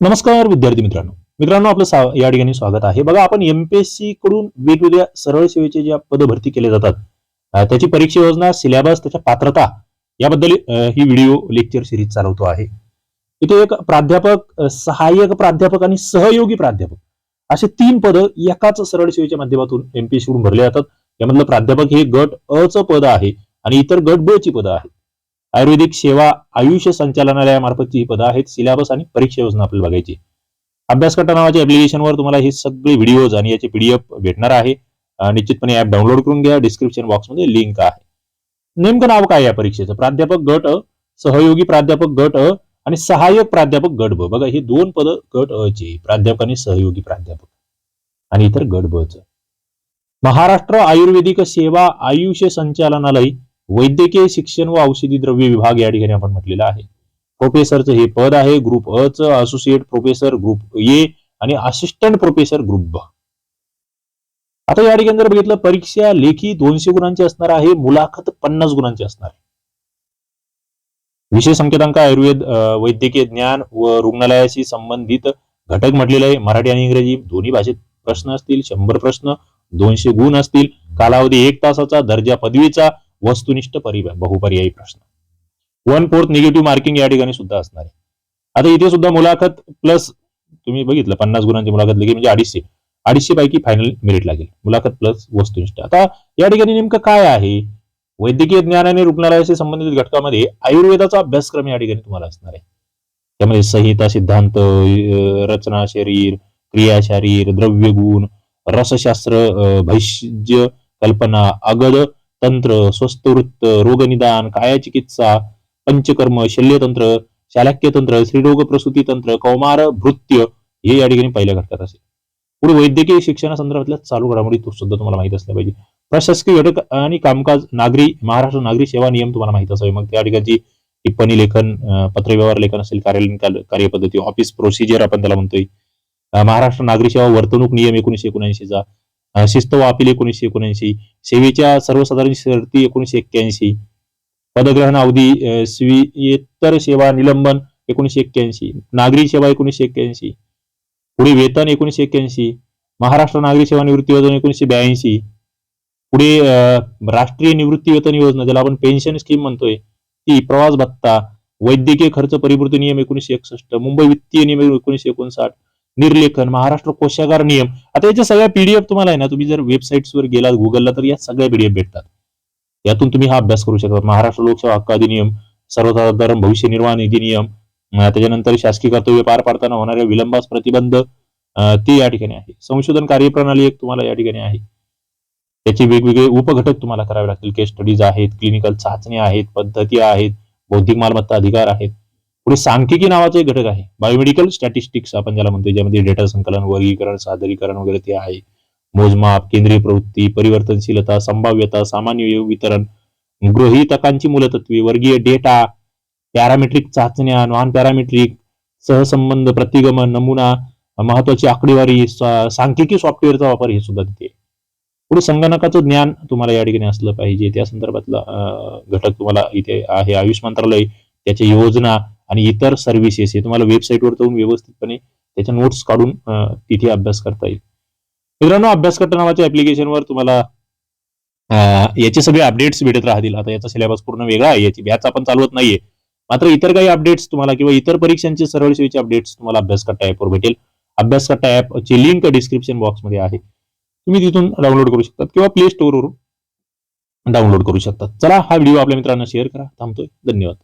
नमस्कार विद्यार्थी मित्रांनो. मित्रांनो आपलं या ठिकाणी स्वागत आहे. बघा आपण एमपीएससी कडून वेगवेगळ्या सरळ सेवेचे ज्या पद भरती केले जातात त्याची परीक्षा योजना सिलेबस त्याच्या पात्रता याबद्दल ही व्हिडिओ लेक्चर सिरीज चालवतो आहे. इथे एक प्राध्यापक सहाय्यक प्राध्यापक आणि सहयोगी प्राध्यापक असे तीन पद एकाच सरळ सेवेच्या माध्यमातून एमपीएससी कडून भरले जातात. यामधलं प्राध्यापक हे गट अ च पद आहे आणि इतर गट ब ची पद आहेत. आयुर्वेदिक सेवा आयुष संचालनालयामार्फतची ही पदं आहेत. सिलेबस आणि परीक्षा योजना आपल्याला बघायची. अभ्यासकट्टा नावाच्या ऍप्लिकेशनवर तुम्हाला हे सगळे व्हिडिओज आणि याचे पीडीएफ भेटणार आहे. निश्चितपणे ऍप डाउनलोड करून घ्या. डिस्क्रिप्शन बॉक्समध्ये लिंक आहे. नेमकं नाव काय या परीक्षेचं? प्राध्यापक गट सहयोगी प्राध्यापक गट आणि सहाय्यक प्राध्यापक गट ब. बघा हे दोन पद गट अ प्राध्यापक आणि सहयोगी प्राध्यापक. आणि इतर गट ब च. महाराष्ट्र आयुर्वेदिक सेवा आयुष संचालनालय वैद्यकीय शिक्षण व औषधी द्रव्य विभाग या ठिकाणी आपण म्हटलेलं आहे. प्रोफेसरचं हे पद आहे ग्रुप अ च असोसिएट प्रोफेसर ग्रुप ए आणि असिस्टंट प्रोफेसर ग्रुप ब आता या ठिकाणी जर बघितलं परीक्षा लेखी दोनशे गुणांची असणार आहे मुलाखत पन्नास गुणांची असणार आहे. विषय संकेतांक आयुर्वेद वैद्यकीय ज्ञान व रुग्णालयाशी संबंधित घटक म्हटलेले आहे. मराठी आणि इंग्रजी दोन्ही भाषेत प्रश्न असतील शंभर प्रश्न दोनशे गुण असतील. कालावधी एक तासाचा दर्जा पदवीचा वस्तुनिष्ठ परि बहुपर्यायी प्रश्न. वन फोर्थ निगेटिव्ह मार्किंग या ठिकाणी सुद्धा असणार आहे. आता इथे सुद्धा मुलाखत प्लस तुम्ही बघितलं पन्नास गुणांची मुलाखत लगे म्हणजे अडीचशे. अडीचशे पैकी फायनल मेरिट लागेल. मुलाखत प्लस वस्तुनिष्ठ. आता या ठिकाणी नेमकं काय आहे? वैद्यकीय ज्ञान आणि रुग्णालयाशी संबंधित घटकामध्ये आयुर्वेदाचा अभ्यासक्रम या ठिकाणी तुम्हाला असणार आहे. त्यामध्ये संहिता सिद्धांत रचना शरीर क्रिया शरीर द्रव्य गुण रसशास्त्र भैष्य कल्पना अगद तंत्र स्वस्थ वृत्त रोगनिदान कायाचिकित्सा पंचकर्म शल्यतंत्र शालाक्य तंत्र स्त्रीरोग प्रसूती तंत्र कौमार भृत्य हे या ठिकाणी पहिल्या घटकात असेल पुढे वैद्यकीय शिक्षणासंदर्भातल्या चालू घडामोडी तो सुद्धा तुम्हाला माहीत असल्या पाहिजे. प्रशासकीय घटक आणि कामकाज नागरी महाराष्ट्र नागरी सेवा नियम तुम्हाला माहीत असावे. मग त्या ठिकाणची टिप्पणी लेखन पत्रव्यवहार लेखन असेल कार्यालयीन कार्यपद्धती ऑफिस प्रोसिजर आपण त्याला म्हणतोय. महाराष्ट्र नागरी सेवा वर्तणूक नियम एकोणीशे एकोणऐंशीचा. शिस्त व अपील एकोणीसशे एकोणऐंशी सेवेच्या सर्वसाधारण शर्ती एकोणीसशे एक्क्याऐंशी पदग्रहण अवधी अं, स्वीयेतर सेवा निलंबन एकोणीशे एक्क्याऐंशी नागरी सेवा एकोणीसशे एक्क्याऐंशी पुढे वेतन एकोणीशे एक्क्याऐंशी महाराष्ट्र नागरी सेवा निवृत्ती योजना एकोणीशे ब्याऐंशी पुढे राष्ट्रीय निवृत्ती वेतन योजना ज्याला आपण पेन्शन स्कीम म्हणतोय ती प्रवास भत्ता वैद्यकीय खर्च परिपूर्ती नियम एकोणीशे एकसष्ट मुंबई वित्तीय नियम एकोणीशे एकोणसाठ निर्लेखन महाराष्ट्र कोशागार नियम. आता याच्या सगळ्या पीडीएफ तुम्हाला आहे ना तुम्ही जर वेबसाईट्सवर गेलात गुगलला तर या सगळ्या पीडीएफ भेटतात. यातून तुम्ही हा अभ्यास करू शकता. महाराष्ट्र लोकसेवा हक्क अधिनियम सर्वसाधारण भविष्य निर्वाह निधी नियम त्याच्यानंतर शासकीय कर्तव्य पार पाडताना होणाऱ्या विलंबास प्रतिबंध ते या ठिकाणी आहे. संशोधन कार्यप्रणाली एक तुम्हाला या ठिकाणी आहे. त्याचे वेगवेगळे उपघटक तुम्हाला करावे लागतील. केस स्टडीज आहेत क्लिनिकल चाचण्या आहेत पद्धती आहेत बौद्धिक मालमत्ता अधिकार आहेत. पुढे सांख्यिकी नावाचा एक घटक आहे. बायोमेडिकल स्टॅटिस्टिक्स आपण ज्याला म्हणतो ज्यामध्ये डेटा संकलन वर्गीकरण सादरीकरण वगैरे ते आहे. मोजमाप केंद्रीय प्रवृत्ती परिवर्तनशीलता संभाव्यता सामान्य वितरण गृहीतकांची मूलतत्वे वर्गीय डेटा पॅरामेट्रिक चाचण्या नॉन पॅरामेट्रिक सहसंबंध प्रतिगमन नमुना महत्वाची आकडेवारी सांख्यिकी सॉफ्टवेअरचा वापर हे सुद्धा तिथे पुढे संगणकाचं ज्ञान तुम्हाला या ठिकाणी असलं पाहिजे. त्या संदर्भातला घटक तुम्हाला इथे आहे. आयुष मंत्रालय त्याच्या योजना आणि इतर सर्व्हिसेस हे तुम्हाला वेबसाईटवर जाऊन व्यवस्थितपणे त्याच्या नोट्स काढून तिथे अभ्यास करता येईल. मित्रांनो अभ्यास करता नावाच्या ऍप्लिकेशनवर तुम्हाला याचे सगळे अपडेट्स भेटत राहतील. आता याचा सिलेबस पूर्ण वेगळा आहे याची बॅच आपण चालवत नाहीये. मात्र इतर काही अपडेट्स तुम्हाला किंवा इतर परीक्षांचे सरळ सेवेचे अपडेट्स तुम्हाला अभ्यास करता ऍपवर भेटेल. अभ्यास करता ऍपची लिंक डिस्क्रिप्शन बॉक्समध्ये आहे. तुम्ही तिथून डाउनलोड करू शकतात किंवा प्ले स्टोअरवरून डाउनलोड करू शकतात. चला हा व्हिडिओ आपल्या मित्रांना शेअर करा. थांबतोय. धन्यवाद.